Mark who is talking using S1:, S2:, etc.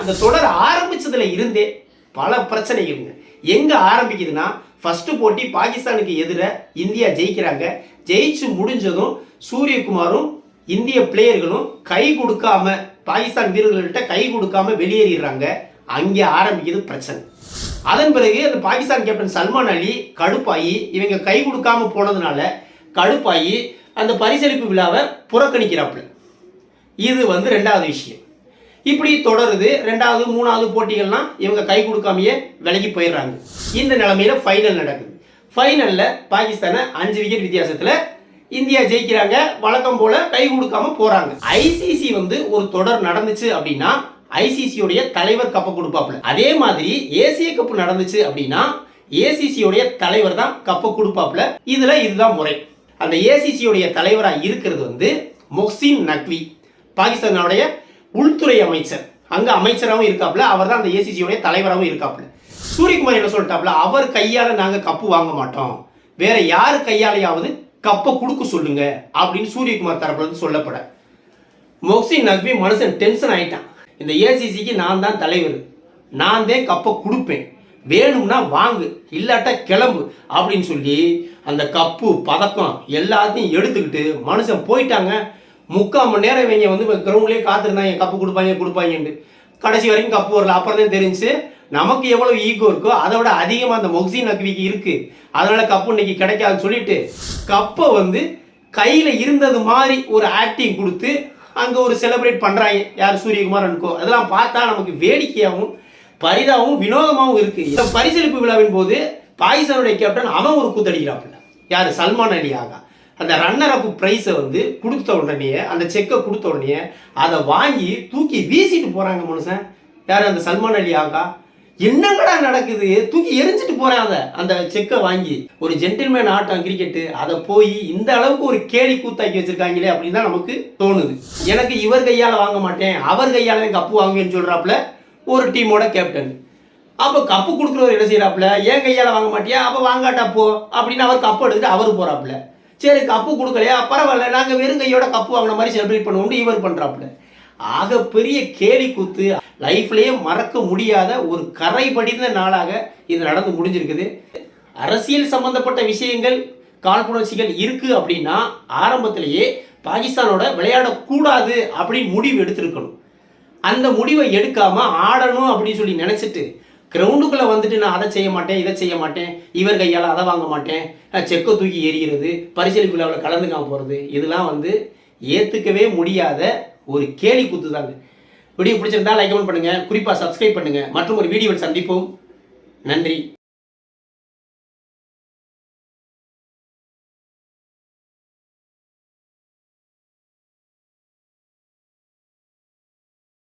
S1: அந்த தொடர் ஆரம்பிச்சதுல இருந்தே பல பிரச்சனைகள்ங்க எங்க ஆரம்பிக்குதுன்னா ஃபர்ஸ்ட் போட்டி பாகிஸ்தானுக்கு எதிர இந்தியா ஜெயிக்கிறாங்க. ஜெயிச்சு முடிஞ்சதும் சூரியகுமாரும் இந்திய பிளேயர்களும் கை கொடுக்காம பாகிஸ்தான் வீரர்கள்ட்ட கை கொடுக்காம வெளியேறிடுறாங்க. அங்கே ஆரம்பிக்குது பிரச்சனை. அதன் பிறகு அந்த பாகிஸ்தான் கேப்டன் சல்மான் அலி கடுப்பாயி இவங்க கை கொடுக்காம போனதுனால கடுப்பாயி அந்த பரிசளிப்பு விழாவை புறக்கணிக்கிறாப்புல. இது வந்து ரெண்டாவது விஷயம். இப்படி தொடருது. ரெண்டாவது மூணாவது போட்டிகள்லாம் இவங்க கை கொடுக்காமயே விலகி போயிடுறாங்க. இந்த நிலைமையில ஃபைனல் நடக்குது. ஃபைனலில் பாகிஸ்தானை அஞ்சு விக்கெட் வித்தியாசத்தில் இந்தியா ஜெயிக்கிறாங்க. வழக்கம் போல கை கொடுக்காம போறாங்க. ஐசிசி வந்து ஒரு தொடர் நடந்துச்சு அப்படின்னா ஐசிசியோடைய தலைவர் கப்பை கொடுப்பாப்புல. அதே மாதிரி ஏசிய கப்பு நடந்துச்சு அப்படின்னா ஏசிசியோடைய தலைவர் தான் கப்பை கொடுப்பாப்புல. இதுல இதுதான் முறை. அந்த ஏசிசியோடைய தலைவராக இருக்கிறது வந்து மொஹ்சின் நக்வி. பாகிஸ்தானுடைய உள்துறை அமைச்சர். அங்க அமைச்சராகவும் இருக்காப்புல அவர் தான் அந்த ஏசிசியோடைய தலைவராகவும் இருக்காப்புல. சூரியகுமார் என்ன சொல்லிட்டாப்புல அவர் கையால நாங்க கப்பு வாங்க மாட்டோம். வேற யார் கையாலையாவது கப்பை கொடுக்க சொல்லுங்க அப்படின்னு சூரியகுமார் தரப்புல இருந்து சொல்லப்பட. மொக்சின் நக்வி மனுஷன் டென்ஷன் ஆயிட்டான். இந்த ஏசிசிக்கு நான் தான் தலைவர். நான் தான் கப்பை கொடுப்பேன். வேணும்னா வாங்கு இல்லாட்டா கிளம்பு அப்படின்னு சொல்லி அந்த கப்பு பதக்கம் எல்லாத்தையும் எடுத்துக்கிட்டு மனுஷன் போயிட்டாங்க. முக்கால் மணி நேரம் இவங்க வந்து கிரவுண்ட்லேயே காத்திருந்தாங்க கப்பு கொடுப்பாங்க கொடுப்பாங்கன்ட்டு. கடைசி வரைக்கும் கப்பு வரல. அப்புறம் தான் தெரிஞ்சு நமக்கு எவ்வளவு ஈகோ இருக்கோ அதை விட அதிகமாக அந்த மொக்சின் நக்விக்கு இருக்கு. அதனால கப்பு இன்னைக்கு கிடைக்காதுன்னு சொல்லிட்டு கப்பை வந்து கையில் இருந்தது மாதிரி ஒரு ஆக்டிங் கொடுத்து அங்கே ஒரு செலிப்ரேட் பண்ணுறாங்க யார்? சூரியகுமார் அனுக்கோ அதெல்லாம் பார்த்தா நமக்கு வேடிக்கையாகவும் பரிதாகவும் வினோதமாகவும் இருக்கு. இந்த பரிசளிப்பு விழாவின் போது பாகிஸ்தானுடைய கேப்டன் அவன் ஒரு கூத்தடிக்கிறாப்புல. யார்? சல்மான் அலி ஆகா அந்த ரன்னர் அப் ப்ரைஸை வந்து கொடுத்த உடனே அந்த செக்கை கொடுத்த உடனே அதை வாங்கி தூக்கி வீசிட்டு போகிறாங்க மனுஷன். யார் அந்த சல்மான் அலி ஆகா என்னங்கடா நடக்குது? தூக்கி எரிஞ்சிட்டு போறேன் அதை அந்த செக்கை வாங்கி ஒரு ஜென்டில்மேன் ஆட்டம் கிரிக்கெட்டு அதை போய் இந்த அளவுக்கு ஒரு கேலி கூத்தாக்கி வச்சிருக்காங்களே அப்படின்னு தான் நமக்கு தோணுது. எனக்கு இவர் கையால் வாங்க மாட்டேன் அவர் கையால் தான் கப்பு வாங்குவேன்னு சொல்கிறாப்புல ஒரு டீமோட கேப்டன் அப்போ கப்பு கொடுக்குறவர் என்ன செய்கிறாப்புல ஏன் கையால் வாங்க மாட்டியா? அப்போ வாங்காட்டா போ அப்படின்னு அவர் கப்பு எடுத்துட்டு அவர் போகிறாப்புல சரி கப்பு கொடுக்கலையா? பரவாயில்ல நாங்கள் வெறும் கையோட கப்பு வாங்கின மாதிரி செலிப்ரேட் பண்ணுவோம். இவர் பண்ணுறாப்புல ஆக பெரிய கேலி கூத்து லைஃப்லயே மறக்க முடியாத ஒரு கரை படிந்த நாளாக இது நடந்து முடிஞ்சிருக்குது. அரசியல் சம்பந்தப்பட்ட விஷயங்கள் காழ்ப்புணர்ச்சிகள் இருக்கு அப்படின்னா ஆரம்பத்திலேயே பாகிஸ்தானோட விளையாடக்கூடாது அப்படின்னு முடிவு எடுத்திருக்கணும். அந்த முடிவை எடுக்காமல் ஆடணும் அப்படின்னு சொல்லி நினைச்சிட்டு கிரவுண்டுக்குள்ளே வந்துட்டு நான் அதை செய்ய மாட்டேன் இதை செய்ய மாட்டேன் இவர் கையால் அதை வாங்க மாட்டேன் செக்கை தூக்கி எறிகிறது பரிசீலிப்பு விழாவில் கலந்துக்காம போகிறது இதெல்லாம் வந்து ஏற்றுக்கவே முடியாத ஒரு கேலி குத்து தாங்க வீடியோ பிடிச்சிருந்தா லைக் கமெண்ட் பண்ணுங்கள் குறிப்பாக சப்ஸ்கிரைப் பண்ணுங்கள் மற்றும் ஒரு வீடியோவில் சந்திப்போம். நன்றி.